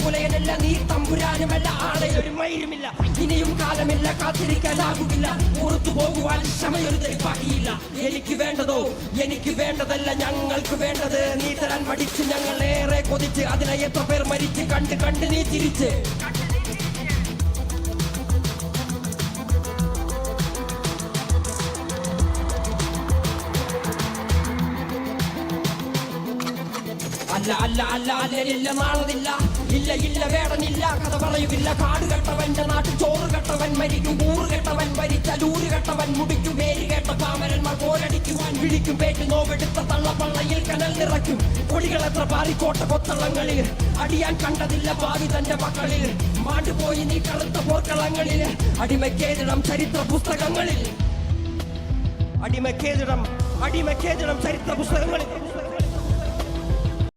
പുലയനല്ല നീ തമ്പുരാനുമല്ല ആളെ ഒരു മയിരുമില്ല ഇനിയും കാലമില്ല കാത്തിരിക്കാനാകുകില്ല പുറത്തു പോകുവാൻ ക്ഷമയൊരു തരിപ്പാക്കിയില്ല എനിക്ക് വേണ്ടതോ എനിക്ക് വേണ്ടതല്ല ഞങ്ങൾക്ക് വേണ്ടത് നീ തരാൻ മടിച്ച് ഞങ്ങൾ ഏറെ കൊതിച്ച് അതിനെ എത്ര പേർ മരിച്ച് കണ്ട് കണ്ട് നീ തിരിച്ച് അല്ല അല്ല അല്ല അല്ലലില്ല നാളതില്ല. ഇല്ല ഇല്ല വേടനില്ല കഥ പറയുകില്ല കാട് കെട്ടവന്റെ നാട്ടിൽ ചോറ് കെട്ടവൻ മരിക്കും. കൂറ് കെട്ടവൻ മരിച്ച ചൂറ് കെട്ടവൻ മുടിക്കും പേര് കേട്ട പാമരന്മാർ പോരടിക്കുവാൻ വിളിക്കും. പേറ്റ് നോവെടുത്ത തള്ളപ്പള്ളയിൽ കനൽ നിറയ്ക്കും. കൊടികൾ എത്ര പാറിക്കോട്ട കൊത്തളങ്ങളിൽ. അടിയാൻ കണ്ടതില്ല ഭാവി തന്റെ മക്കളിൽ. മാണ്ടുപോയി നീ കറുത്ത പോർക്കളങ്ങളിൽ. അടിമക്കേതിടം ചരിത്ര പുസ്തകങ്ങളിൽ. അടിമക്കേതിടം അടിമക്കേതിടം ചരിത്ര പുസ്തകങ്ങളിൽ.